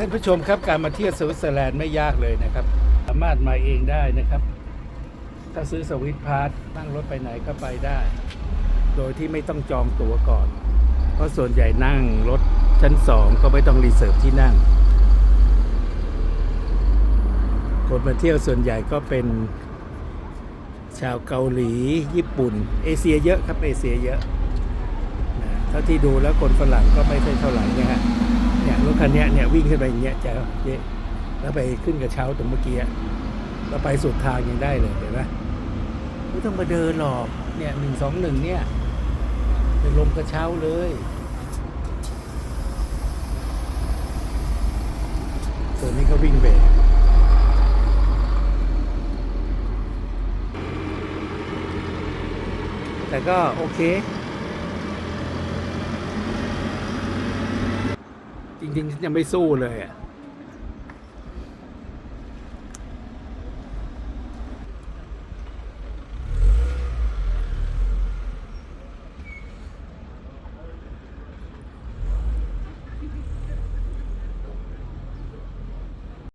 ท่านผู้ชมครับการมาเที่ยวสวิตเซอร์แลนด์ไม่ยากเลยนะครับ สามารถมาเองได้นะครับ ถ้าซื้อสวิตพาสนั่งรถไปไหนก็ไปได้ โดยที่ไม่ต้องจองตั๋วก่อน เพราะส่วนใหญ่นั่งรถชั้นสองก็ไม่ต้องรีเซิร์ฟที่นั่งคนมาเที่ยวส่วนใหญ่ก็เป็นชาวเกาหลีญี่ปุ่น เอเชียเยอะครับเอเชียเยอะเท่าที่ดูแล้วคนฝรั่งก็ไม่ใช่เท่าไหร่เนี่ยฮะ คันเนี้ยเนี่ยวิ่งขึ้นไปอย่างเงี้ยจะเจ๊แล้วไปขึ้นกระเช้าตรงเมื่อกี้อะแล้วไปสุดทางยังได้เลยเห็นไหมไม่ต้องมาเดินหรอกเนี่ยหนึ่งสองหนึ่งเนี่ยไปลงกระเช้าเลยส่วนนี้ก็วิ่งเบรกแต่ก็โอเค ริงๆฉันยังไม่สู้เลยอะ